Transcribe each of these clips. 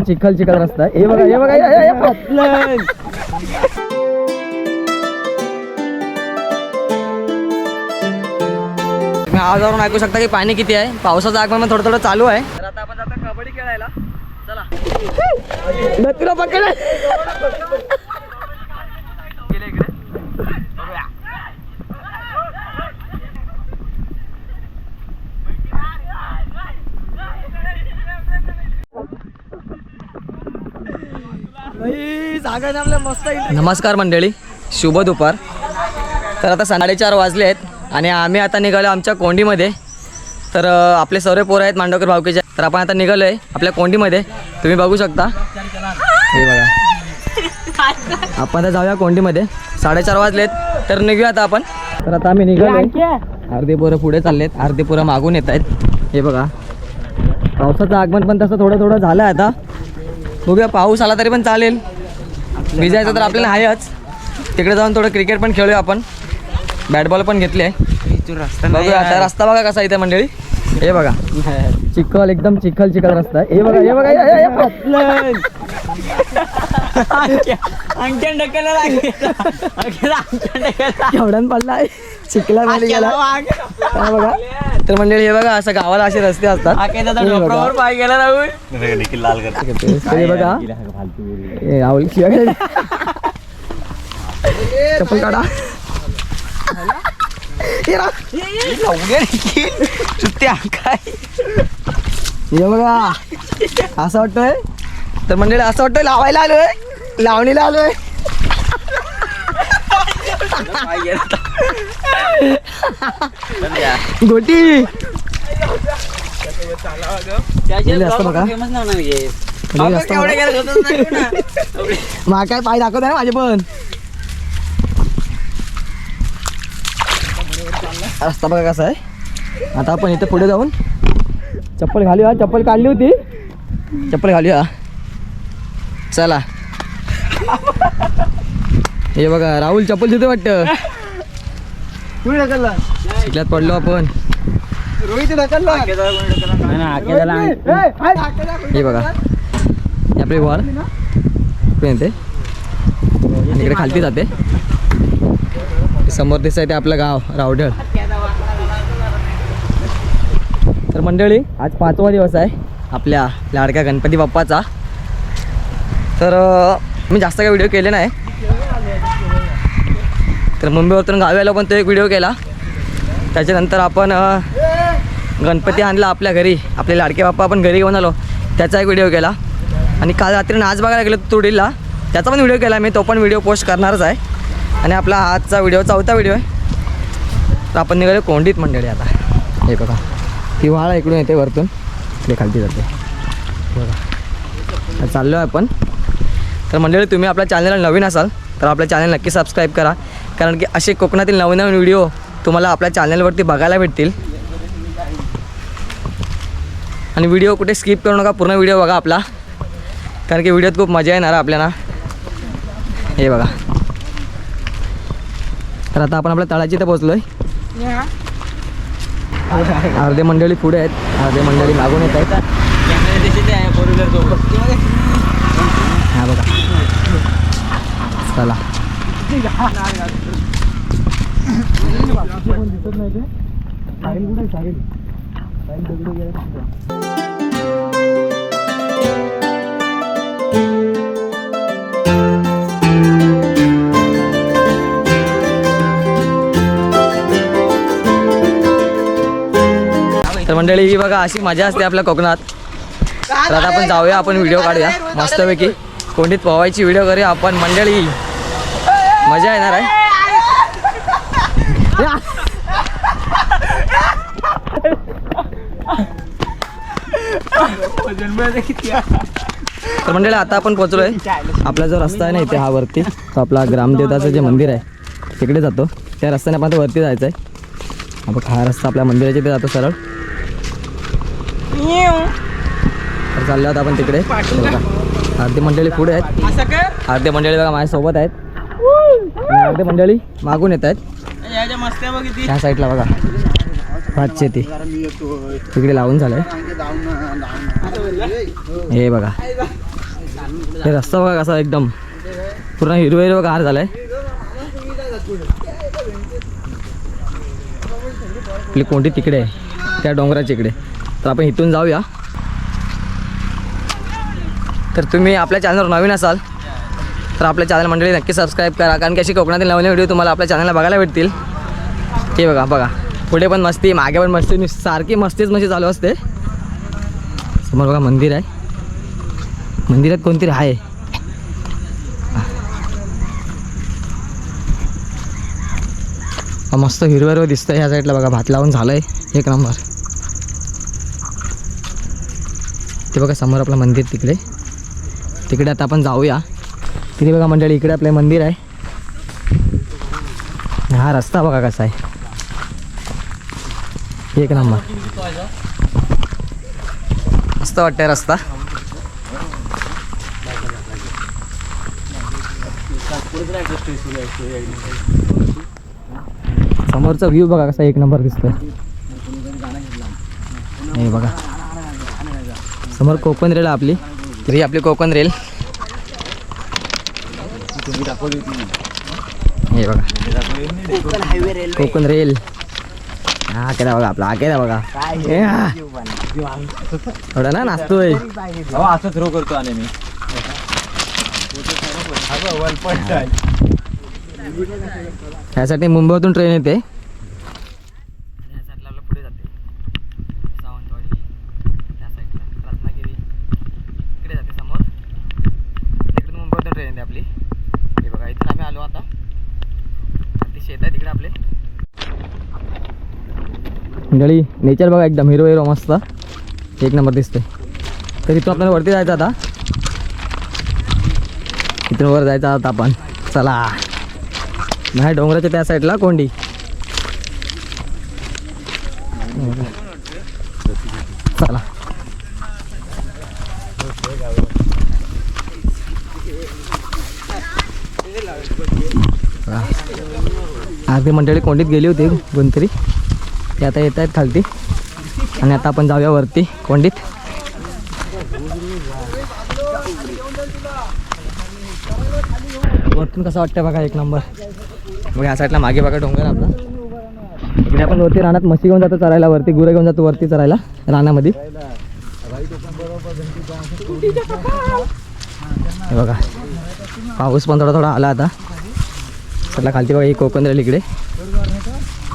चिखल चिखल रस्ता. हे बघा हे बघा हे- हे- हे- तुम्ही आवाजावरून ऐकू शकता की पाणी किती आहे. पावसाचं आगमन थोडं थोडं चालू आहे. तर आता आपण जातो कबड्डी खेळायला. चला. तुला पकड. नमस्कार मंडळी शुभ दुपार. तर आता साडेचार वाजले आहेत आणि आम्ही आता निघालो आमच्या कोंडीमध्ये. तर आपले सर्व पोरं आहेत मांडवकर भावकीचे तर आपण आता निघालो आहे आपल्या कोंडीमध्ये. तुम्ही बघू शकता. हे बघा. आपण आता जाऊया कोंडीमध्ये. साडेचार वाजलेत तर निघूया आता आपण. तर आता आम्ही निघालो अर्धे पोरं पुढे चाललेत. अर्धे पोरं मागून येत आहेत हे बघा. पावसाचं आगमन पण तसं थोडं थोडं झालं आहे आता. बघूया पाऊस आला तरी पण चालेल. भिजायचं तर आपल्याला आहेच. तिकडे जाऊन थोडं क्रिकेट पण खेळूया आपण. बॅट बॉल पण घेतले बघूया आता रस्ता बघा कसा इथे मंडळी. हे बघा. चिखल एकदम चिखल चिखल रस्ता आहे. हे बघा हे बघा हे- हे- हे- केवढ्यान पडला. आहे चिखला मध्ये गेला. हा बघा. तर मंडळी हे बघा असं गावाला असे रस्ते असतात. हे बघा. तरी बघा ए. चप्पल काढा. हे. हे बघा. असं वाटतंय? तर मंडळी असं वाटतंय लावायला आलोय. लावणीला आलोय. गोटी. मा काय पाय दाखवत आहे ना माझे पण. रस्ता बघा कसा आहे. आता आपण इथे पुढे जाऊन चप्पल घालूया. चप्पल काढली होती. चप्पल घालूया. चला. हे बघा राहुल चप्पल तिथे वाटतं. चिखल्यात पडलो आपण. हे बघा. हे आपली वॉल इकडे येते. इकडे खालती जाते. समोर दिसत आहे ते आपलं गाव रावढळ. तर मंडळी आज पाचवा दिवस आहे आपल्या लाडक्या गणपती बाप्पाचा. तर मी जास्त काही व्हिडिओ केले नाही. तर मुंबईवरून गावी आलो पण तो एक व्हिडिओ केला. त्याच्यानंतर आपण गणपती आणला आपल्या घरी. आपले लाडके बाप्पा आपण घरी घेऊन आलो. त्याचा एक व्हिडिओ केला. आणि काल रात्री नाच बघायला गेलो तुडीला. त्याचा पण व्हिडिओ केला मी. तो पण व्हिडिओ पोस्ट करणारच आहे. आणि आपला आजचा व्हिडिओ चौथा व्हिडिओ आहे. तर आपण निघालो कोंडीत मंडळी आता. हे बघा. ती वाळा इकडून येते वरतून. इकडे खालती जाते. बघा. चाललो आहे आपण. तर मंडळी तुम्ही आपल्या चॅनलला नवीन असाल तर आपल्या चॅनल नक्की सबस्क्राईब करा. कारण की असे कोकणातील नवीन नवीन व्हिडिओ तुम्हाला आपल्या चॅनलवरती बघायला भेटतील. आणि व्हिडिओ कुठे स्किप करू नका पूर्ण व्हिडिओ बघा आपला. कारण की व्हिडिओत खूप मजा येणार आपल्याला. हे बघा. तर आता आपण आपल्या तळाची इथं पोचलो आहे अर्धे मंडळी पुढे आहेत. अर्धे मंडळी मागून येत आहेत हा बघा चला तर मंडळी ही बघा अशी मजा असते आपल्या कोकणात. तर आता आपण जाऊया आपण व्हिडिओ काढूया मस्तपैकी. कोंडीत पोहायची व्हिडिओ करूया आपण. मंडळी मजा येणार आहे. तर मंडळी आता आपण पोहोचलोय. आपला जो रस्ता आहे ना इथे हा वरती. तो आपला ग्रामदेवताचं जे मंदिर आहे तिकडे जातो. त्या रस्त्याने आपण आता वरती जायचं आहे बघ हा रस्ता आपल्या मंदिराच्या इथे जातो सरळ. तर चाललो आहोत आपण तिकडे. बघा. अर्धे मंडळी पुढे आहेत. अर्धे मंडळी बघा माझ्यासोबत आहेत. अर्धे मंडळी मागून येत आहेत. त्या साईडला बघा भात शेती तिकडे लावून झालंय. हे बघा. हे रस्ता बघा कसा एकदम. पूर्ण हिरवं हिरवं गार झालाय. आपली कोंडी तिकडे आहे. त्या डोंगराच्या इकडे. तर आपण इथून जाऊया. तर तुम्ही आपल्या चॅनलवर नवीन असाल तर आपल्या चॅनल मंडळी नक्की सबस्क्राईब करा. कारण की अशी कोकणातील नवीन व्हिडिओ तुम्हाला आपल्या चॅनलला बघायला भेटतील. हे बघा बघा. पुढे पण मस्ती मागे पण मस्ती सारखी मस्तीच मस्ती चालू असते. समोर बघा मंदिर आहे. मंदिरात कोणतरी आहे. मस्त हिरवं हिरवं दिसतंय ह्या साईडला बघा भात लावून झालंय एक नंबर ते बघा समोर आपलं मंदिर तिकडे. तिकडे आता आपण जाऊया. तिथे बघा मंडळी इकडे आपले मंदिर आहे. हा रस्ता बघा कसा आहे. एक नंबर. मस्त वाटतंय रस्ता. समोरचा व्ह्यू बघा कसा एक नंबर दिसतोय. हे बघा. समोर कोकण रेल आहे आपली. तरी आपली कोकण रेल हे बघा कोकण रेल. हा केला बघा आपला हा केला बघा. हे हा. थोडा ना नाचतोय. असं थ्रो करतो आणि मी ह्यासाठी मुंबईतून ट्रेन येते इकडे जाते समोर इकडून मुंबईतून ट्रेन येते आपली हे बघा इथून आम्ही आलो आता ते शेत आहे तिकडे आपले. गळी नेचर बघा एकदम हिरो हिरो मस्त. एक नंबर दिसते तर इथून आपल्याला वरती जायचं आता. इथून वर जायचं आता आपण. चला. नाही डोंगराच्या त्या साईडला कोंडी चला अर्धी मंडळी कोंडीत गेली होती कोणतरी ते आता येत आहेत खालती. आणि आता आपण जाऊया वरती कोंडीत. वरतून कसं वाटतं बघा एक नंबर. मग या साईडला मागे बघा डोंगर आपला. इकडे आपण वरती रानात मशी घेऊन जातो चरायला वरती गुरं घेऊन जातो वरती चरायला रानामध्ये. बघा पाऊस पण थोडा थोडा आला आता. सरला खालती बघा ही कोकण राहील इकडे.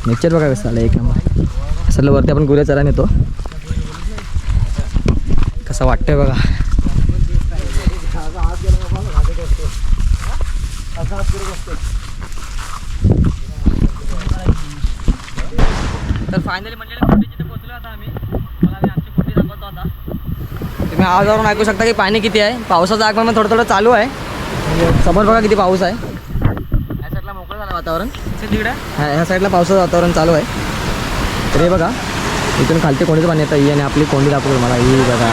नेचर बघा कसं आलं एक नंबर. सगळं वरती आपण गुऱ्या चरा नेतो कसं वाटतंय बघा. तर फायनली म्हणजे पोहोचलो आता आम्ही मला आमची दाखवतो आता. तुम्ही आवाजावरून ऐकू शकता की पाणी किती आहे. पावसाचं आगमन थोडं थोडं चालू आहे. समोर बघा किती पाऊस आहे ह्या साईडला मोकळं झालं वातावरण? तिकडे? ह्या साईडला पावसाचं वातावरण चालू आहे. तर हे बघा इथून खालती कोंडीचं पाणी येतं. ही आणि आपली कोंडी दाखवतो मला ही बघा.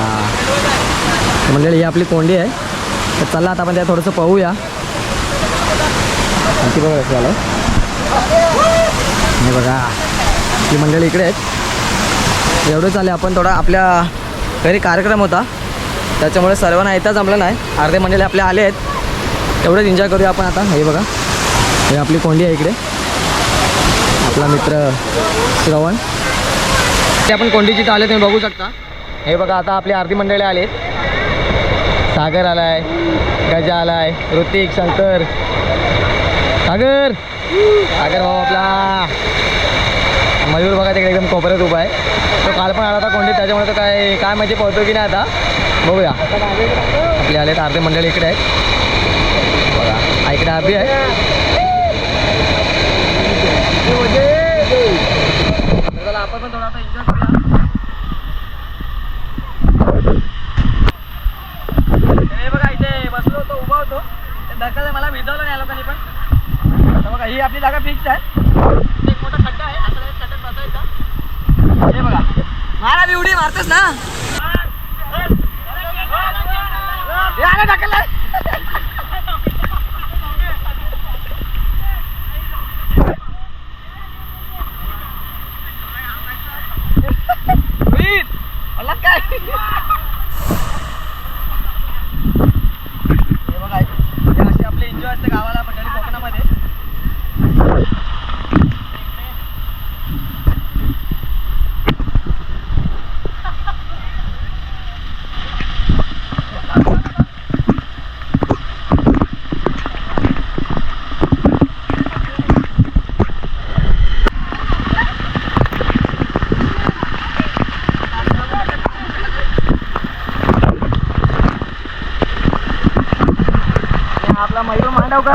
म्हणजे ही आपली कोंडी आहे. तर चला आता आपण त्या थोडंसं पाहूया. खालती बघा कसं झालं हे बघा. ही मंडळी इकडे आहेत. एवढं चालेल आपण थोडा आपल्या घरी कार्यक्रम होता. त्याच्यामुळे सर्वांना येता जमलं नाही. अर्धे मंडळी आपले आले आहेत. तेवढंच एन्जॉय करूया आपण आता. हे बघा. हे आपली कोंडी आहे इकडे. आपला मित्र श्रवण. ते आपण कोंडीची इथं आले तुम्ही बघू शकता. हे बघा आता आपली आरती मंडळी आलेत. सागर आलाय गजा आलाय ऋतिक शंकर. सागर! सागर भाऊ आपला. मयूर बघा तिकडे एकदम कोपऱ्यात उभा आहे. तो काल पण आला होता कोंडीत त्याच्यामुळे तो काय काय माहिती पोहतो की नाही आता. बघूया. आपले आलेत अर्धे मंडळी इकडे आहेत. बघा इकडे अर्धी आहे. आपण पण थोडा आता एन्जॉय करूया बघा इथे बसलो होतो उभा होतो ते धक्का मला भिजवलं नाही लोकांनी पण आता बघा ही आपली जागा फिक्स आहे एक मोठा खड्डा आहे असं लगेच खड्ड्यात बसायचं हे बघा मारा बी उडी मारतेस ना हे आलं ढकललंय. वीर, आलात काय आपला मयूर मांडवकर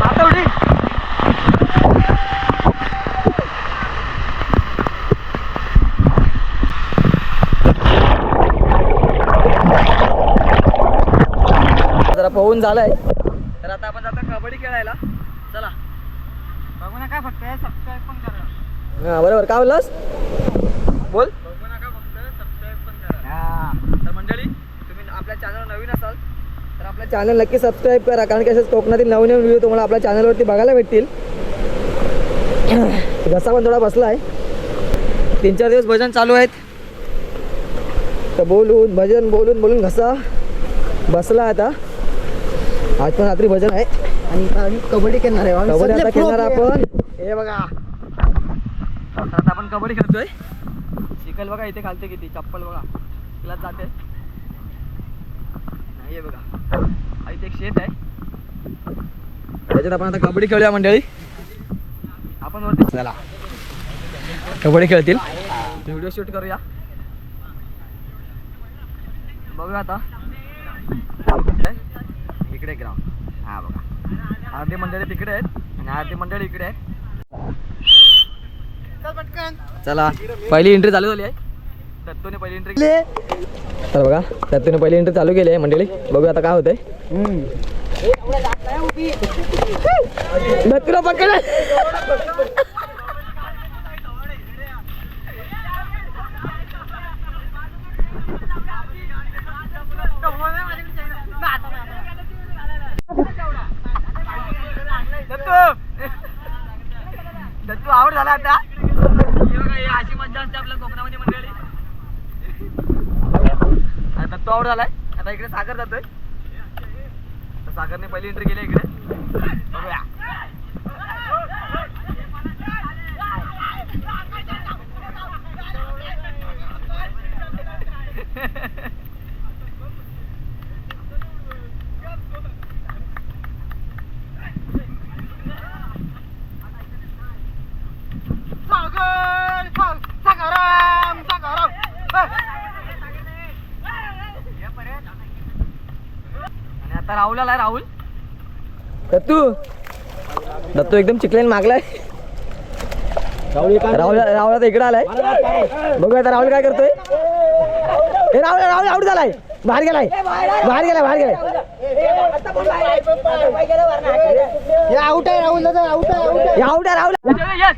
आता उडी पोहून झालंय. तर आता आपण जातो कबड्डी खेळायला. चला. बघू नका फक्त सबस्क्राईब पण करा. हा बरोबर. काय बोललास? बोल. बघू नका फक्त सबस्क्राईब पण करा. हा तर मंडळी तुम्ही आपल्या चॅनलवर नवीन असाल तर आपल्या चॅनल नक्की सबस्क्राईब करा कारण की असेच कोकणातील नवीन नवीन व्हिडिओ तुम्हाला आपल्या चॅनलवरती बघायला भेटतील. घसा पण थोडा बसला आहे तीन चार दिवस भजन चालू आहेत. तर बोलून भजन बोलून बोलून घसा बसला आता. आज पण रात्री भजन आहे. आणि आम्ही कबड्डी खेळणार आहे. कबड्डी आता खेळणार आपण. हे बघा. आता आपण कबड्डी खेळतोय. चिखल बघा इथे खालते किती? चप्पल बघा. तिला जाते. नाही बघा. इथे एक शेत आहे. त्याच्यात आपण आता कबड्डी खेळूया मंडळी. आपण वरती चला. कबड्डी खेळतील. व्हिडिओ शूट करूया. बघूया आता. इकडे ग्राउंड हा बघा. अर्धी मंडळी तिकडे आहेत आणि अर्धी मंडळी इकडे आहेत. चल पहिली एंट्री चालू झाली आहे. दत्तूने पहिली एंट्री केली तर बघा. दत्तूने पहिली एंट्री चालू केली आहे मंडळी. बघूया आता काय होतंय. दत्तूला पकड दत्तू! दत्तू आवड झाला आता. हे अशी मज्जा असते आपल्या कोकणामध्ये मंडळी आता दत्तू आवड झालाय. आता इकडे सागर जातोय. सागरने पहिली एंट्री केली इकडे. बघूया सागर साग- सागराम सागराम आणि आता राहुल आलाय राहुल. दत्तू. दत्तू एकदम चिकलेन मागलाय. राहुल राहुल आता इकडे आलाय. बघूया आता राहुल काय करतोय. ए राहुल राहुल आउट झालाय. बाहेर गेलाय. बाहेर गेलाय बाहेर गेलाय. हे आउट आहे राहुल दादा आउट आहे आउट आहे. राहुल. यस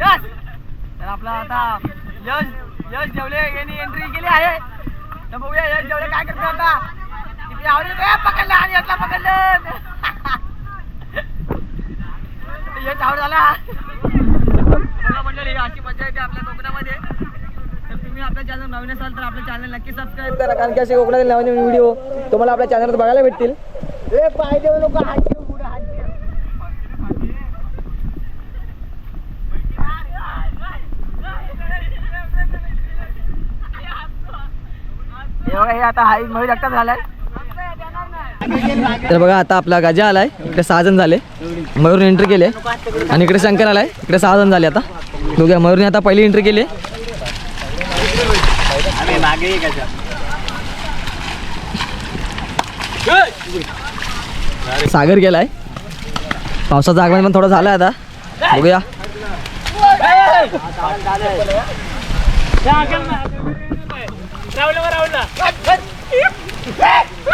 यस तर आपला आता यश यश जेवले यांनी एंट्री केली आहे. तर बघूया यश जेवले काय करतो आता. पकडलं आणि यातला पकडलं यश आवड झाला. बघा मंडळी अशी मजा येते आपल्या कोकणामध्ये. तर तुम्ही आपल्या चॅनल नवीन असाल तर आपल्या चॅनल नक्की सबस्क्राईब करा. कारण की असे कोकणातील नवीन व्हिडिओ तुम्हाला आपल्या चॅनलवर बघायला भेटतील. हे बघा हे आता हाई मयूर एकटाच झालाय तर बघा आता आपला गजा आलाय. इकडे सहा जण झाले. मयूरने एंट्री केले आणि इकडे शंकर आलाय. इकडे सहा जण झाले आता. बघूया मयूरने आता पहिली एंट्री केली सागर गेलाय. पावसाचं आगमन पण थोडं झालं आता. बघूया.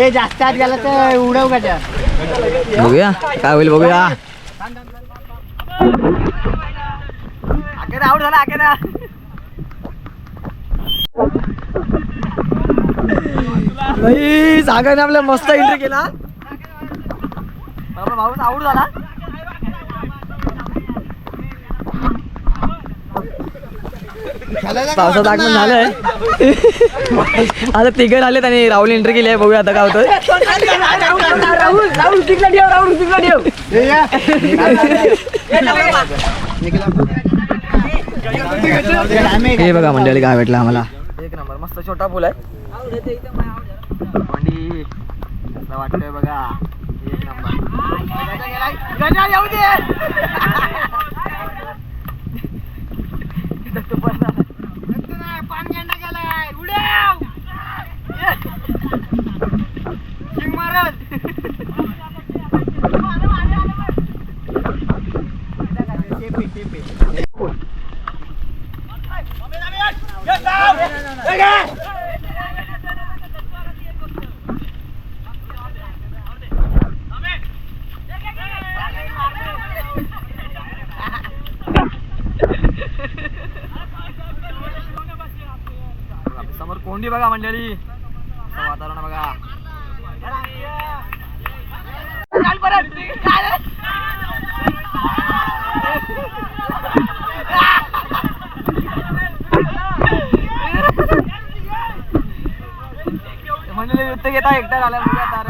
हे जास्त आत गेला तर उडव का त्या बघूया काय होईल बघूया. आउट झाला अखेर. सागरने आपल्या मस्त एंट्री केला. बाबा भाऊस आउट झाला. पावसात आगमन झालंय. आता तिघं आलेत आणि राहुल एंट्री केली आहे. बघूया आता काय होतं हे बघा मंडळी काय भेटलं आम्हाला. एक नंबर मस्त छोटा पूल आहे. वाटतंय बघा एक नंबर. मंडळी युद्ध घेता एकटा झाला बघा तारकने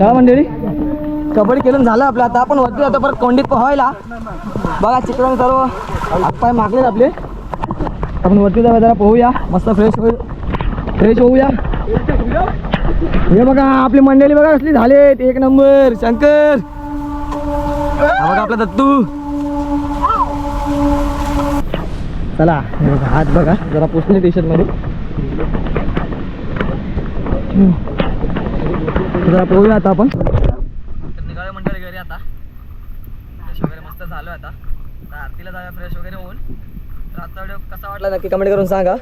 चला मंडळी कबड्डी खेळून झालं आपलं. आता आपण वरती जातो परत कोंडीत पोहायला. बघा चिकन सर्व. हातपाय मागलेत आपले. आपण वरती जाऊया जरा पोहूया. मस्त फ्रेश होईल फ्रेश होऊया. हे बघा आपली मंडळी बघा कसली झालेत. एक नंबर शंकर. बघा आपला दत्तू. चला हात बघा जरा पोचले टी शर्टमध्ये जरा पोहूया आता आपण निघाले मंडळी घरी आता फ्रेश वगैरे मस्त झालो आता आता आरतीला जाऊया फ्रेश वगैरे होऊन तर आजचा व्हिडिओ कसा वाटला नक्की कमेंट करून सांगा.